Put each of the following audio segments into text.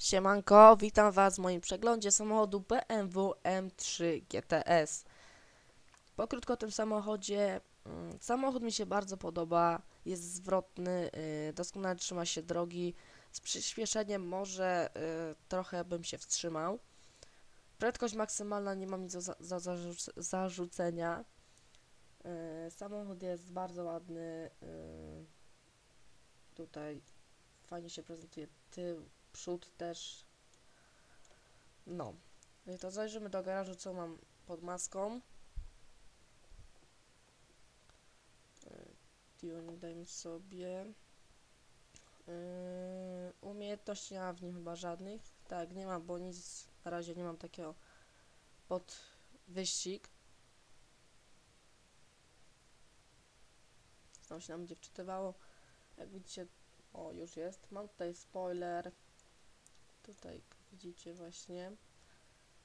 Siemanko, witam Was w moim przeglądzie samochodu BMW M3 GTS. Pokrótko o tym samochodzie. Mm, Samochód mi się bardzo podoba, jest zwrotny, y, doskonale trzyma się drogi. Z przyspieszeniem może y, trochę bym się wstrzymał. Prędkość maksymalna, nie mam nic do za za zarzuc- zarzucenia. Y, Samochód jest bardzo ładny. Tutaj fajnie się prezentuje tył, przód też. No. I to zajrzymy do garażu, co mam pod maską. Tuning dajmy sobie. Yy, umiejętności nie mam w nim chyba żadnych. Tak, nie mam, bo nic na razie nie mam takiego pod wyścig. Znowu się nam będzie wczytywało. Jak widzicie, o już jest. Mam tutaj spoiler. Tutaj widzicie właśnie.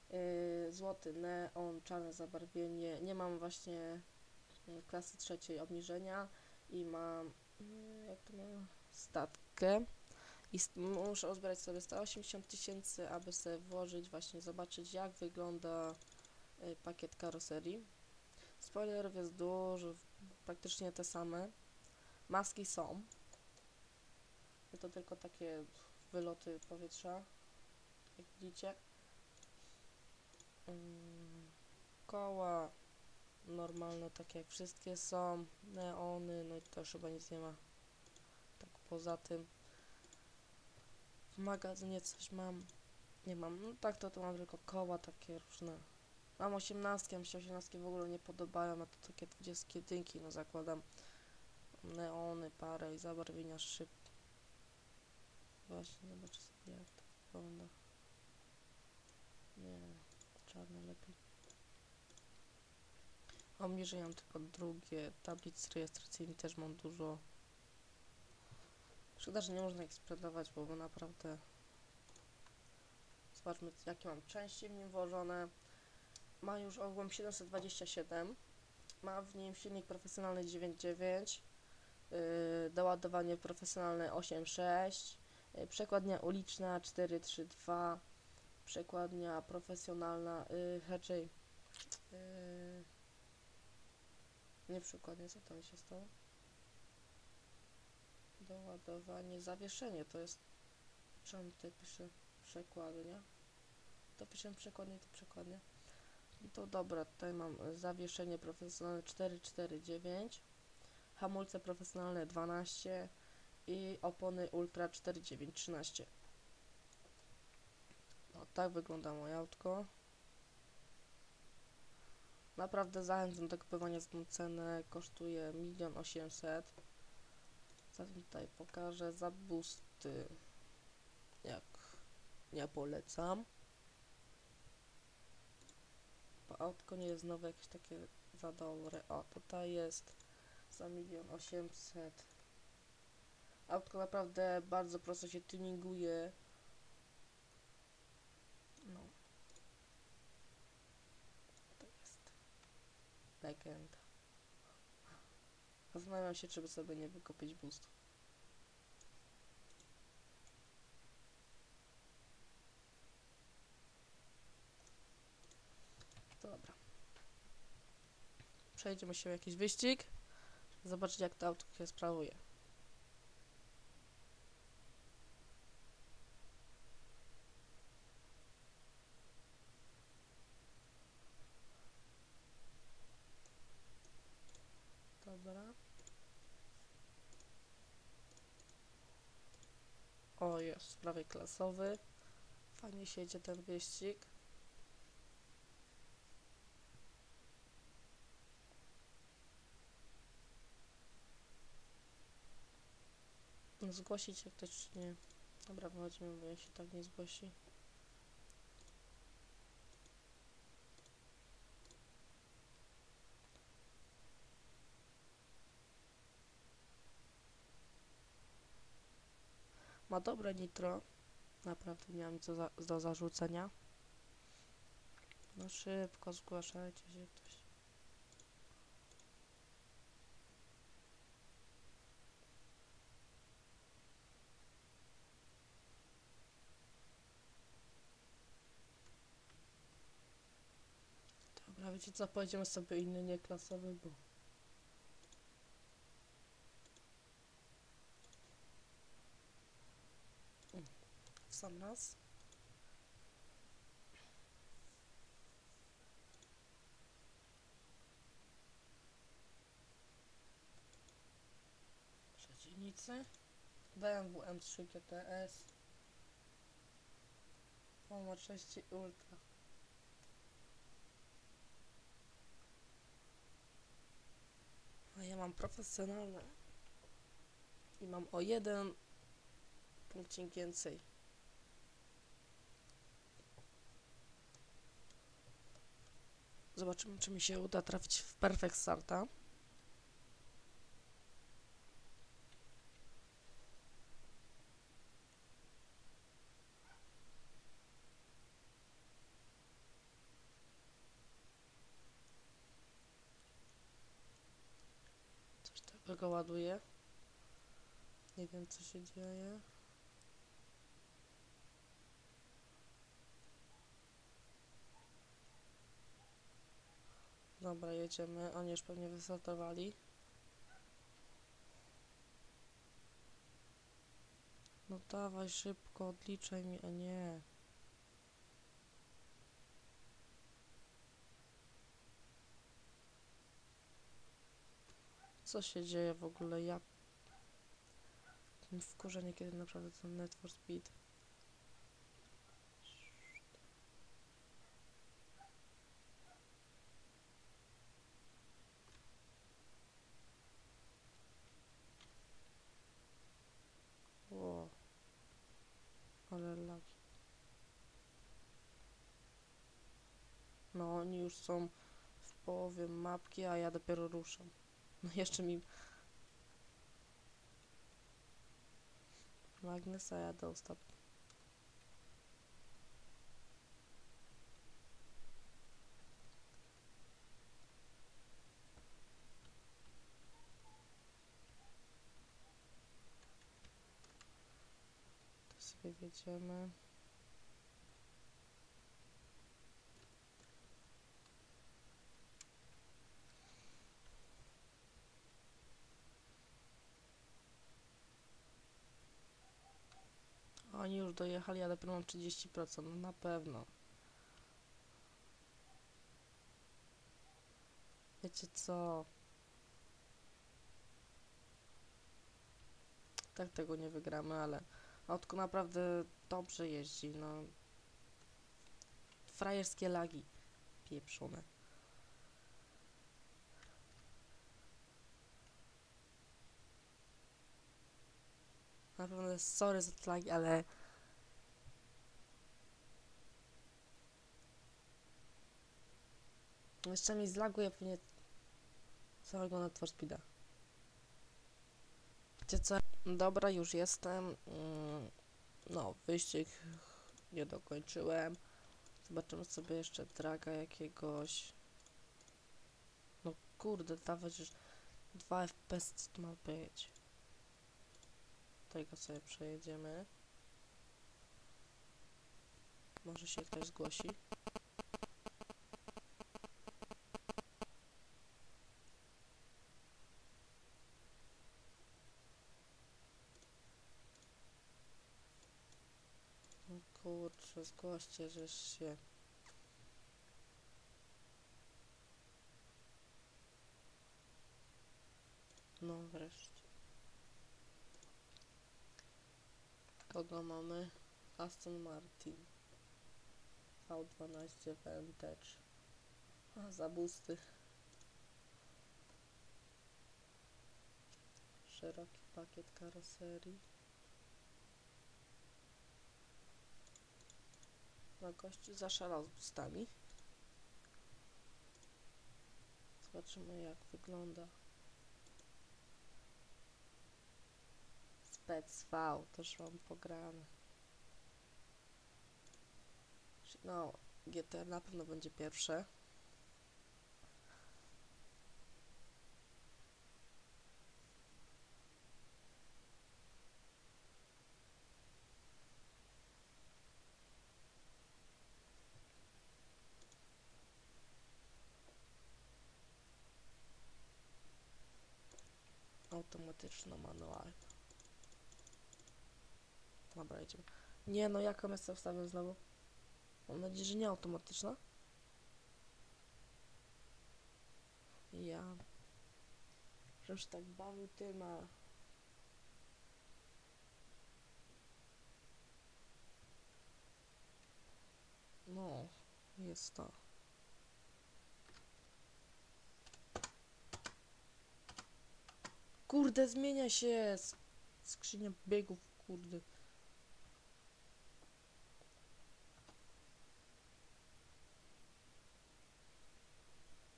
Yy, złoty neon, czarne zabarwienie. Nie mam właśnie yy, klasy trzeciej obniżenia i mam yy, jak to statkę. I muszę uzbierać sobie 180 tysięcy, aby sobie włożyć, właśnie zobaczyć jak wygląda pakiet karoserii. Spoilerów jest dużo, praktycznie te same. Maski są. To tylko takie wyloty powietrza, jak widzicie. Koła normalne, takie jak wszystkie są. Neony, no i już chyba nic nie ma. Tak poza tym. W magazynie coś mam. Nie mam. No tak to, to mam tylko koła takie różne. Mam 18, mi się 18 w ogóle nie podobają, a to takie 20 dynki, no zakładam. Neony, parę i zabarwienia szyb. Właśnie, zobaczę sobie jak to wygląda. Nie, czarne lepiej. Obniżenia mam tylko drugie, tablic rejestracyjnych też mam dużo. Szkoda, że nie można ich sprzedawać, bo bo naprawdę... Zobaczmy, jakie mam części w nim włożone. Ma już ogółem 727. Ma w nim silnik profesjonalny 9.9. Yy, doładowanie profesjonalne 8.6. Yy, przekładnia uliczna 432. Przekładnia profesjonalna, yy, raczej yy, nie przekładnia, co tam się stało? Doładowanie, zawieszenie, to jest, czemu tutaj pisze przekładnia? To piszę przekładnie, to. No to dobra, tutaj mam y, zawieszenie profesjonalne 449, hamulce profesjonalne 12 i opony ultra 4913. No tak wygląda moje autko. Naprawdę zachęcam do kupowania za tą cenę. Kosztuje 1 800 Zatem tutaj pokażę za busty. Jak nie polecam. Bo autko nie jest nowe, jakieś takie za dobre. O, tutaj jest za 1 800 Autko naprawdę bardzo prosto się tuninguje. No. To jest legenda. Zastanawiam się, czy by sobie nie wykupić boostu. To dobra. Przejdziemy się w jakiś wyścig. Zobaczyć, jak to auto się sprawuje. Dobra. Jest prawie klasowy. Fajnie się jedzie ten wyścig. Zgłosić się ktoś nie. Dobra, wychodzimy, bo jak się tak nie zgłosi. ma dobre nitro. Naprawdę nie mam nic do, za do zarzucenia. No szybko zgłaszajcie się ktoś. Dobra, wiecie co, pojedziemy sobie inny nieklasowy, bo... Raz. Przeciwnicy. BMW M3 GTS. O, ma 6 Ultra. A ja mam profesjonalne. I mam o jeden punkcik więcej. Zobaczymy, czy mi się uda trafić w Perfect Starta. Coś takiego ładuje. Nie wiem, co się dzieje. Dobra, jedziemy. Oni już pewnie wystartowali. No dawaj szybko, odliczaj mi, a nie. Co się dzieje w ogóle? Ja... Wkurzenie, kiedy naprawdę ten Net for Speed. No, oni już są w połowie mapki, a ja dopiero ruszam. No jeszcze mi... Magnesa jadę ostatnio. Wiedziemy. Oni już dojechali, ale dopiero mam 30%. No na pewno. Wiecie co? Tak tego nie wygramy, ale autko naprawdę dobrze jeździ, no. Frajerskie lagi. Pieprzone. Naprawdę sorry za te lagi, ale... Jeszcze mi zlaguje pewnie całego for Speeda. Wiecie co? Dobra, już jestem. Mm, No, wyścig nie dokończyłem. Zobaczymy sobie jeszcze draga jakiegoś. No kurde, dawać już 2 FPS to ma być. Tego sobie przejedziemy. Może się ktoś zgłosi. No kurczę, zgłoście, żeś się. No wreszcie. Kogo mamy? Aston Martin. V12 Vantage. A, zabusty. Szeroki pakiet karoserii. No gościu zaszalał z bustami. Zobaczymy jak wygląda. Spec V, też mam pograne. No, GT na pewno będzie pierwsze. Automatyczna, manualna. Dobra, idziemy. Nie no, jaką ja sobie wstawiam znowu? Mam nadzieję, że nie automatyczna. Ja... Się tak bawił tym, a... No, jest to. Kurde, zmienia się! sk- Skrzynia biegów, kurde.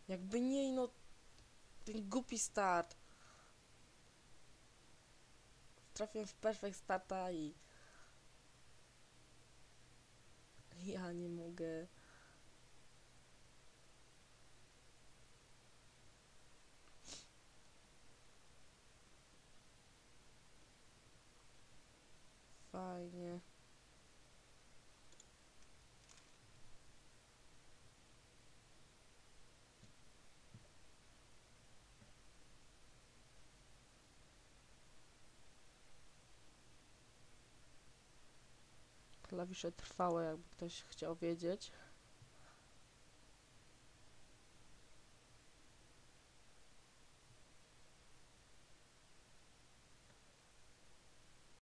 Jakby nie, no... Ten głupi start. Trafiłem w perfect starta i... Ja nie mogę. Fajnie. Klawisze trwałe, jakby ktoś chciał wiedzieć.